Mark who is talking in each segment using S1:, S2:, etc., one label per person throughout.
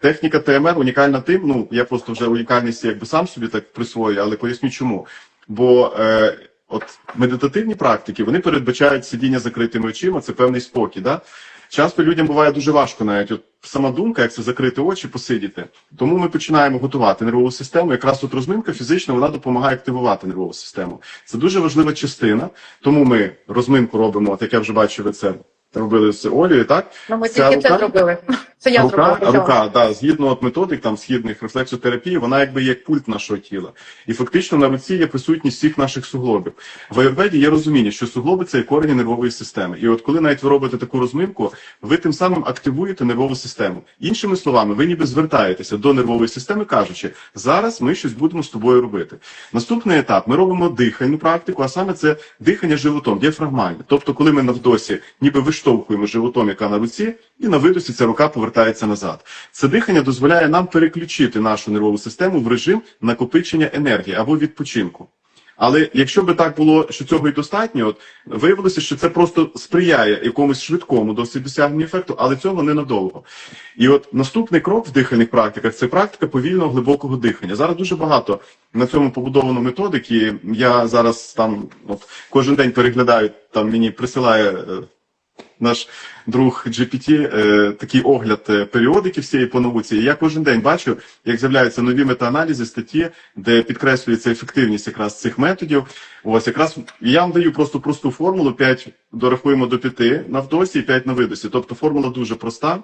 S1: Техніка ТМР унікальна тим. Ну я просто вже унікальність якби сам собі так присвоюю, але поясню чому. Бо е, от медитативні практики вони передбачають сидіння закритими очима, це певний спокій. Да? Часто людям буває дуже важко навіть от сама думка, як це закрити очі, посидіти. Тому ми починаємо готувати нервову систему. Якраз от розминка фізична вона допомагає активувати нервову систему. Це дуже важлива частина. Тому ми розминку робимо, от як я вже бачу, ви це робили з Олею, так?
S2: Ну, ми тільки це зробили. Це я
S1: рука,
S2: зробила.
S1: рука, да, згідно от методик там східних рефлексотерапії, вона якби є пульт нашого тіла. І фактично на руці є присутність всіх наших суглобів. В аюрведі є розуміння, що суглоби це корені нервової системи. І от коли навіть ви робите таку розминку, ви тим самим активуєте нервову систему. Іншими словами, ви ніби звертаєтеся до нервової системи, кажучи, зараз ми щось будемо з тобою робити. Наступний етап ми робимо дихальну практику, а саме це дихання животом, діафрагмальне. Тобто, коли ми на вдосі ніби виштовхуємо животом, яка на руці, і на видосі ця рука повертається назад. Це дихання дозволяє нам переключити нашу нервову систему в режим накопичення енергії або відпочинку. Але якщо би так було, що цього і достатньо, от виявилося, що це просто сприяє якомусь швидкому досить досягненню ефекту, але цього ненадовго. І от наступний крок в дихальних практиках це практика повільного глибокого дихання. Зараз дуже багато на цьому побудовано методики. Я зараз там от кожен день переглядаю, там мені присилає. Наш друг GPT, е, такий огляд е, періодики всієї по науці. І я кожен день бачу, як з'являються нові метааналізи, статті, де підкреслюється ефективність якраз цих методів. Ось якраз я вам даю просто просту формулу: 5 дорахуємо до 5 на вдосі і 5 на видосі. Тобто формула дуже проста.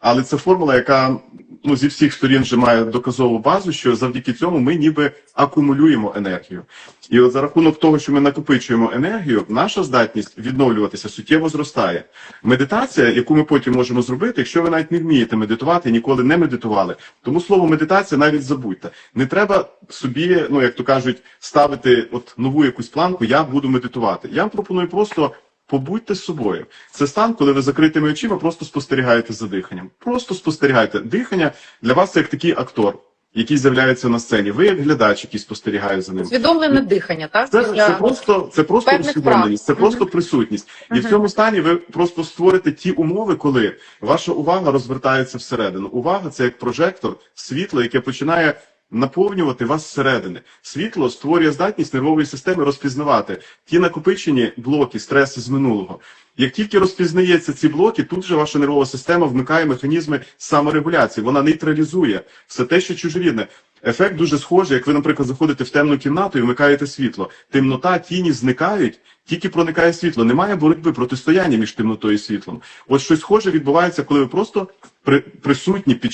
S1: Але це формула, яка ну зі всіх сторін вже має доказову базу, що завдяки цьому ми ніби акумулюємо енергію. І от за рахунок того, що ми накопичуємо енергію, наша здатність відновлюватися суттєво зростає. Медитація, яку ми потім можемо зробити, якщо ви навіть не вмієте медитувати, ніколи не медитували. Тому слово медитація навіть забудьте. Не треба собі, ну як то кажуть, ставити от нову якусь планку. Я буду медитувати. Я вам пропоную просто. Побудьте з собою. Це стан, коли ви закритими очима просто спостерігаєте за диханням. Просто спостерігайте. Дихання для вас це як такий актор, який з'являється на сцені. Ви як глядач, який спостерігає за ним.
S2: Усвідомлене дихання, так?
S1: Це,
S2: Після-
S1: це просто це просто усвідомленість, це просто присутність. І в цьому стані ви просто створите ті умови, коли ваша увага розвертається всередину. Увага це як прожектор, світло, яке починає наповнювати вас зсередини. Світло створює здатність нервової системи розпізнавати ті накопичені блоки, стреси з минулого. Як тільки розпізнається ці блоки, тут же ваша нервова система вмикає механізми саморегуляції. Вона нейтралізує все те, що чужорідне. Ефект дуже схожий, як ви, наприклад, заходите в темну кімнату і вмикаєте світло. Темнота, тіні зникають, тільки проникає світло. Немає боротьби протистояння між темнотою і світлом. От щось схоже відбувається, коли ви просто при, присутні під